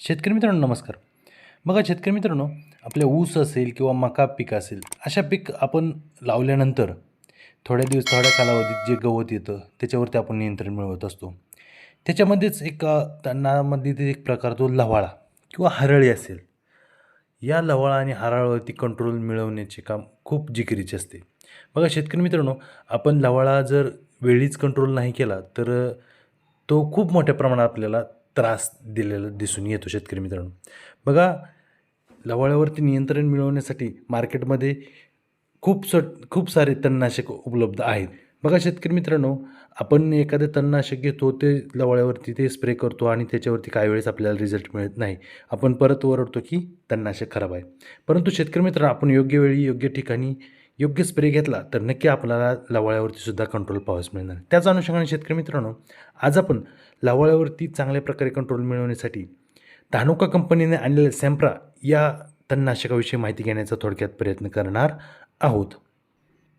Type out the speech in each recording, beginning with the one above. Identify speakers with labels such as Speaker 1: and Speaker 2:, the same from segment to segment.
Speaker 1: शेतकरी मित्रांनो नमस्कार. बघा शेतकरी मित्रांनो आपल्या ऊस असेल किंवा मका पीक असेल अशा पीक आपण लावल्यानंतर थोड्या दिवस थोड्या कालावधीत जे गवत येतं त्याच्यावरती आपण नियंत्रण मिळवत असतो. त्याच्यामध्येच एक त्यांनामध्ये ते एक प्रकार तो लवाळा किंवा हरळी असेल. या लवाळा आणि हराळावरती कंट्रोल मिळवण्याचे काम खूप जिकिरीचे असते. बघा शेतकरी मित्रांनो आपण लवाळा जर वेळीच कंट्रोल नाही केला तर तो खूप मोठ्या प्रमाणात आपल्याला त्रास दिलेला दिसून येतो शेतकरी मित्रांनो. बघा लवाळ्यावरती नियंत्रण मिळवण्यासाठी मार्केटमध्ये खूप स खूप सारे तणनाशक उपलब्ध आहेत. बघा शेतकरी मित्रांनो आपण एखादं तणनाशक घेतो ते लवाळ्यावरती ते स्प्रे करतो आणि त्याच्यावरती काही वेळेस आपल्याला रिझल्ट मिळत नाही. आपण परत ओरडतो की तणनाशक खराब आहे. परंतु शेतकरी मित्रांनो आपण योग्य वेळी योग्य ठिकाणी योग्य स्प्रे घेतला तर नक्की आपल्याला लवाळ्यावरती सुद्धा कंट्रोल पावस मिळणार. त्याच अनुषंगाने शेतकरी मित्रांनो आज आपण लवाळ्यावरती चांगल्या प्रकारे कंट्रोल मिळवण्यासाठी धानुका कंपनीने आणलेल्या सॅम्प्रा या तणनाशकाविषयी माहिती घेण्याचा थोडक्यात प्रयत्न करणार आहोत.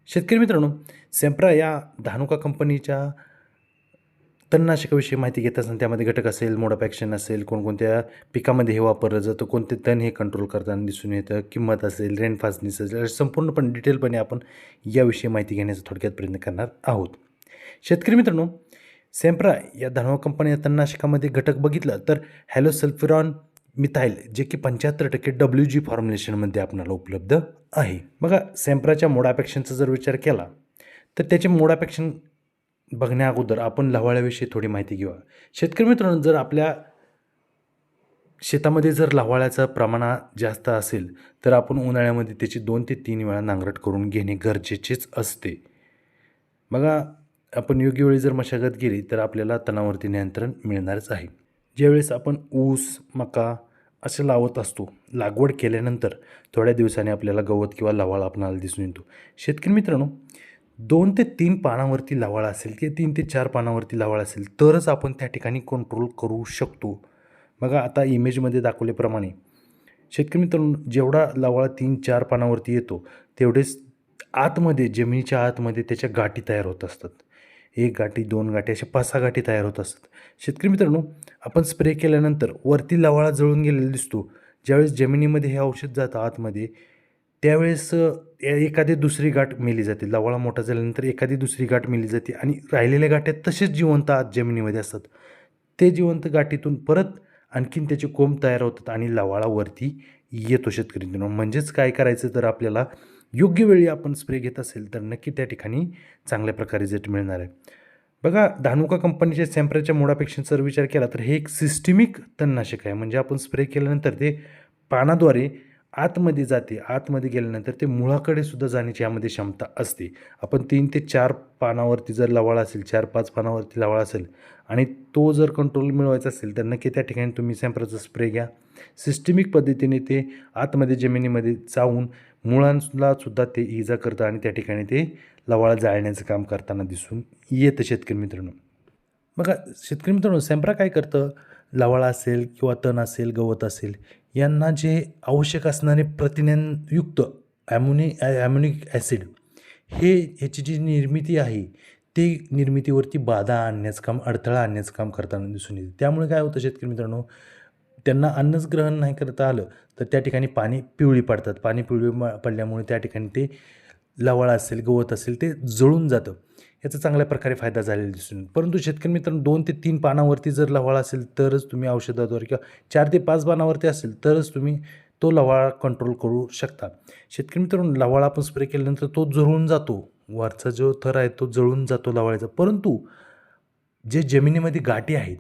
Speaker 1: शेतकरी मित्रांनो सॅम्प्रा या धानुका कंपनीच्या तणनाशकाविषयी माहिती घेत असताना त्यामध्ये घटक असेल मोड ऑफ ॲक्शन असेल कोणकोणत्या पिकामध्ये हे वापरलं जातं कोणते तण हे कंट्रोल करताना दिसून येतं किंमत असेल रेन फास्टनेस असेल संपूर्णपणे डिटेलपणे आपण याविषयी माहिती घेण्याचा थोडक्यात प्रयत्न करणार आहोत. शेतकरी मित्रांनो सेम्प्रा या धनवा कंपनी या तणनाशकामध्ये घटक बघितलं तर हॅलो सल्फिरॉन मिथाईल जे की पंच्याहत्तर टक्के डब्ल्यू जी फॉर्म्युलेशनमध्ये आपल्याला उपलब्ध आहे. बघा सॅम्प्राच्या मोडापेक्षांचा जर विचार केला तर त्याचे मोडापेक्षण बघण्या अगोदर आपण लवाळ्याविषयी थोडी माहिती घेऊया. शेतकरी मित्रांनो जर आपल्या शेतामध्ये जर लव्हाळ्याचं प्रमाण जास्त असेल तर आपण उन्हाळ्यामध्ये त्याची दोन ते तीन वेळा नांगरट करून घेणे गरजेचेच असते. बघा आपण योग्य वेळी जर मशागत केली तर आपल्याला तणावरती नियंत्रण मिळणारच आहे. ज्यावेळेस आपण ऊस मका असे लावत असतो लागवड केल्यानंतर थोड्या दिवसांनी आपल्याला गवत किंवा लवाळा आपणाला दिसून येतो. शेतकरी मित्रांनो दोन ते तीन पानावरती लवाळा असेल किंवा तीन ते चार पानावरती लवाळा असेल तरच आपण त्या ठिकाणी कंट्रोल करू शकतो. बघा आता इमेजमध्ये दाखवल्याप्रमाणे शेतकरी मित्रांनो जेवढा लवाळा तीन चार पानावरती येतो तेवढेच आतमध्ये जमिनीच्या आतमध्ये त्याच्या गाठी तयार होत असतात. एक गाठी दोन गाठी अशा पाच सहा गाठी तयार होत असतात. शेतकरी मित्रांनो आपण स्प्रे केल्यानंतर वरती लवाळा जळून गेलेला दिसतो. ज्यावेळेस जमिनीमध्ये हे औषध जातं आतमध्ये त्यावेळेस ए- एखादी दुसरी गाठ मेली जाते. लवाळा मोठा झाल्यानंतर एखादी दुसरी गाठ मेली जाते आणि राहिलेल्या गाठ्या तसेच जिवंत आत जमिनीमध्ये असतात. ते जिवंत गाठीतून परत आणखीन त्याचे कोंब तयार होतात आणि लवाळावरती येतो शेतकरी म्हणजेच काय करायचं तर आपल्याला योग्य वेळी आपण स्प्रे घेत असेल तर नक्की त्या ठिकाणी चांगल्या प्रकारे रिझल्ट मिळणार आहे. बघा धानुका कंपनीच्या सॅम्परच्या मुळापेक्षा जर विचार केला तर हे एक सिस्टमिक तणनाशक आहे. म्हणजे आपण स्प्रे केल्यानंतर ते पानाद्वारे आतमध्ये जाते आतमध्ये गेल्यानंतर ते मुळाकडे सुद्धा जाण्याची यामध्ये क्षमता असते. आपण तीन ते चार पानावरती जर लवाळ असेल चार पाच पानावरती लवाळा असेल आणि तो जर कंट्रोल मिळवायचा असेल तर नक्की त्या ठिकाणी तुम्ही सॅम्परचा स्प्रे घ्या. सिस्टमिक पद्धतीने ते आतमध्ये जमिनीमध्ये जाऊन मुळांना सुद्धा ते इजा करतं आणि त्या ठिकाणी ते लवाळ जाळण्याचं काम करताना दिसून येतं शेतकरी मित्रांनो. बघा शेतकरी मित्रांनो सॅम्प्रा काय करतं? लवाळा असेल किंवा तण असेल गवत असेल यांना जे आवश्यक असणारे प्रथिन्यांयुक्त ॲम्युनि ॲम्युनिक ॲसिड हे ह्याची जी निर्मिती आहे ते निर्मितीवरती बाधा आणण्याचं काम अडथळा आणण्याचं काम करताना दिसून येते. त्यामुळे काय होतं शेतकरी मित्रांनो त्यांना अन्नच ग्रहण नाही करता आलं तर त्या ठिकाणी पाणी पिवळी पडतात. पाणी पिवळी पडल्यामुळे त्या ठिकाणी ते लवाळा असेल गवत असेल ते जळून जातं. याचा चांगल्या प्रकारे फायदा झालेला दिसून परंतु शेतकरी मित्रांनो दोन ते तीन पानावरती जर लवाळा असेल तरच तुम्ही औषधाद्वारे किंवा चार ते पाच पानावरती असेल तरच तुम्ही तो लवाळा कंट्रोल करू शकता. शेतकरी मित्रांनो लवाळा आपण स्प्रे केल्यानंतर तो जळून जातो. वरचा जो थर आहे तो जळून जातो लवाळ्याचा परंतु जे जमिनीमध्ये गाठी आहेत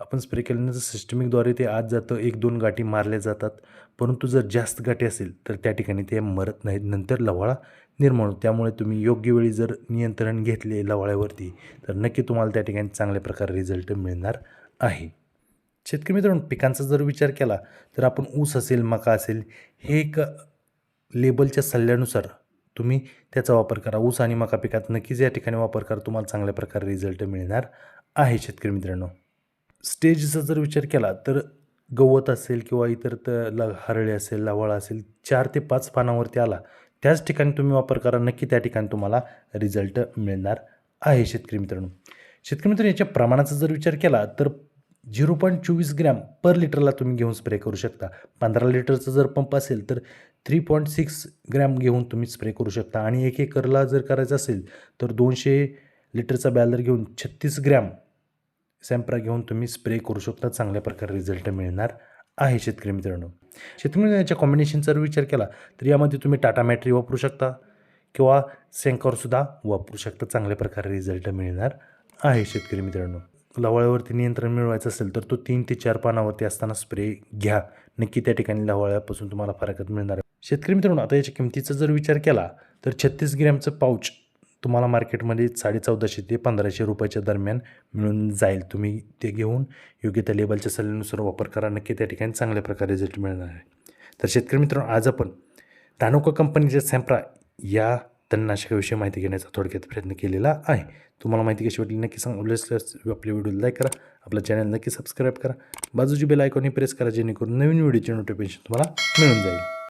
Speaker 1: आपण स्प्रे केल्यानंतर सिस्टमिकद्वारे ते आत जातं एक दोन गाठी मारल्या जातात. परंतु जर जास्त गाठी असेल तर त्या ठिकाणी ते मरत नाहीत. नंतर लवाळा निर्माण होतो. त्यामुळे तुम्ही योग्य वेळी जर नियंत्रण घेतले लवाळ्यावरती तर नक्की तुम्हाला त्या ठिकाणी चांगल्या प्रकारे रिझल्ट मिळणार आहे. शेतकरी मित्रांनो पिकांचा जर विचार केला तर आपण ऊस असेल मका असेल हे एक लेबलच्या सल्ल्यानुसार तुम्ही त्याचा वापर करा. ऊस आणि मका पिकात नक्कीच या ठिकाणी वापर करा तुम्हाला चांगल्या प्रकारे रिझल्ट मिळणार आहे शेतकरी मित्रांनो. स्टेजचा जर विचार केला तर गवत असेल किंवा इतर त ल हरळे असेल लवाळा असेल चार ते पाच पानावरती आला त्याच ठिकाणी तुम्ही वापर करा नक्की त्या ठिकाणी तुम्हाला रिझल्ट मिळणार आहे शेतकरी मित्रांनो. शेतकरी मित्रांनो याच्या प्रमाणाचा जर विचार केला तर झिरो पॉईंट चोवीस ग्रॅम पर लिटरला तुम्ही घेऊन स्प्रे करू शकता. पंधरा लिटरचा जर पंप असेल तर थ्री पॉईंट सिक्स ग्रॅम घेऊन तुम्ही स्प्रे करू शकता. आणि एक एकरला जर करायचं असेल तर दोनशे लिटरचा बॅलर घेऊन छत्तीस ग्रॅम सॅम्प्रा घेऊन तुम्ही स्प्रे करू शकता. चांगल्या प्रकारे रिझल्ट मिळणार आहे शेतकरी मित्रांनो. शेतकरी याच्या कॉम्बिनेशनचा जर विचार केला तर यामध्ये तुम्ही टाटा मॅटरी वापरू शकता किंवा सेंकॉरसुद्धा वापरू शकता. चांगल्या प्रकारे रिझल्ट मिळणार आहे शेतकरी मित्रांनो. लवाळ्यावरती नियंत्रण मिळवायचं असेल तर तो तीन ते चार पानावरती असताना स्प्रे घ्या. नक्की त्या ठिकाणी लवाळ्यापासून तुम्हाला फरकत मिळणार आहे. शेतकरी मित्रांनो आता याच्या किमतीचा जर विचार केला तर छत्तीस ग्रॅमचं पाऊच तुम्हाला मार्केटमध्ये साडे चौदाशे ते पंधराशे रुपयाच्या दरम्यान मिळून जाईल. तुम्ही ते घेऊन योग्य त्या लेबलच्या सल्ल्यानुसार वापर करा. नक्की त्या ठिकाणी चांगल्या प्रकारे रिझल्ट मिळणार आहे. तर शेतकरी मित्रांनो आज आपण धानुका कंपनीच्या सॅम्प्रा या तणनाशकाविषयी माहिती घेण्याचा थोडक्यात प्रयत्न केलेला आहे. तुम्हाला माहिती कशी वाटली नक्की सांगा. आपल्या व्हिडिओ लाईक करा. आपला चॅनल नक्की सबस्क्राईब करा. बाजूची बेल आयकॉनही प्रेस करा जेणेकरून नवीन व्हिडिओचे नोटिफिकेशन तुम्हाला मिळून जाईल.